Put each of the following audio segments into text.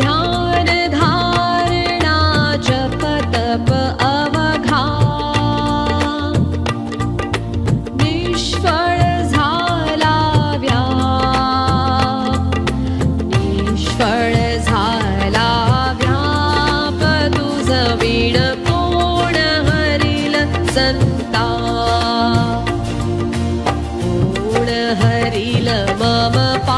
ध्यान धारणा जप तप अवघा. निष्फळ झाला व्याप निष्फळ झाला व्याप तुझ वीण कोण हरिल संता कोण हरिल मम पाप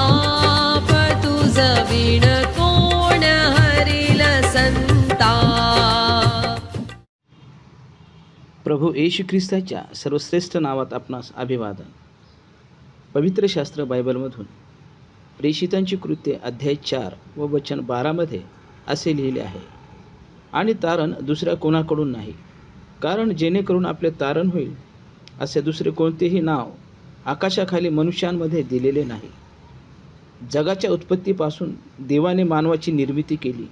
प्रभू येशू ख्रिस्ताच्या सर्वश्रेष्ठ नावात आपणास अभिवादन. पवित्र शास्त्र बायबलमधून प्रेषितांची कृत्ये अध्याय चार व वचन बारामध्ये असे लिहिले आहे. आणि तारण दुसऱ्या कोणाकडून नाही कारण जेणेकरून आपले तारण होईल असे दुसरे कोणतेही नाव आकाशाखाली मनुष्यांमध्ये दिलेले नाही. जगाच्या उत्पत्तीपासून देवाने मानवाची निर्मिती केली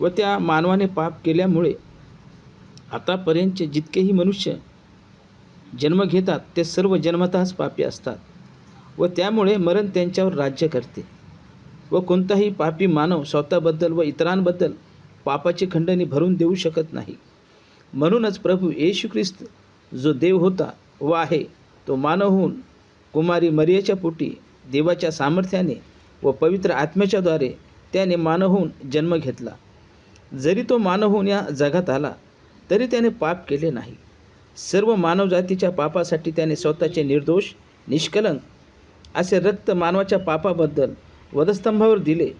व त्या मानवाने पाप केल्यामुळे आतापर्यंतचे जितकेही मनुष्य जन्म घेतात ते सर्व जन्मतःच पापी असतात व त्यामुळे मरण त्यांच्यावर राज्य करते व कोणताही पापी मानव स्वतःबद्दल व इतरांबद्दल पापाची खंडणी भरून देऊ शकत नाही. म्हणूनच प्रभू येशू ख्रिस्त जो देव होता व आहे तो मानव होऊन कुमारी मरियाच्या पोटी देवाच्या सामर्थ्याने व पवित्र आत्म्याच्याद्वारे त्याने मानव होऊन जन्म घेतला. जरी तो मानव होऊन या जगात आला तरी त्याने पाप केले नाही. सर्व मानवजातीच्या पापासाठी त्याने स्वतःचे निर्दोष निष्कलंक असे रक्त मानवाच्या पापाबद्दल वधस्तंभावर दिले.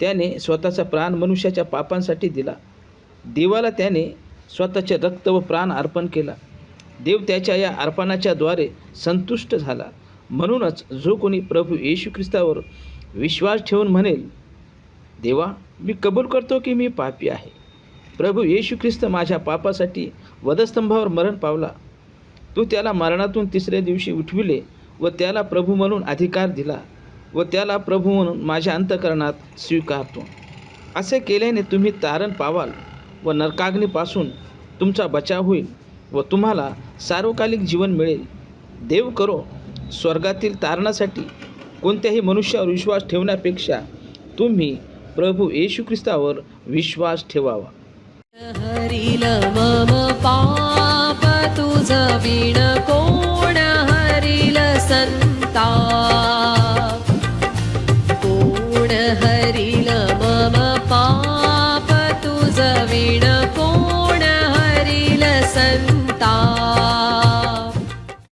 त्याने स्वतःचा प्राण मनुष्याच्या पापांसाठी दिला. देवाला त्याने स्वतःचे रक्त व प्राण अर्पण केला. देव त्याच्या या अर्पणाच्याद्वारे संतुष्ट झाला. म्हणूनच जो कोणी प्रभू येशू ख्रिस्तावर विश्वास ठेवून म्हणेल देवा मी कबूल करतो की मी पापी आहे. प्रभू येशू ख्रिस्त माझ्या पापासाठी वधस्तंभावर मरण पावला. तू त्याला मरणातून तिसऱ्या दिवशी उठविले व त्याला प्रभू म्हणून अधिकार दिला व त्याला प्रभू म्हणून माझ्या अंतकरणात स्वीकारतो. असे केल्याने तुम्ही तारण पावाल व नरकाग्नीपासून तुमचा बचाव होईल व तुम्हाला सार्वकालिक जीवन मिळेल. देव करो स्वर्गातील तारणासाठी कोणत्याही मनुष्यावर विश्वास ठेवण्यापेक्षा तुम्ही प्रभू येशू ख्रिस्तावर विश्वास ठेवावा. हरिल मम पाप तुझ विण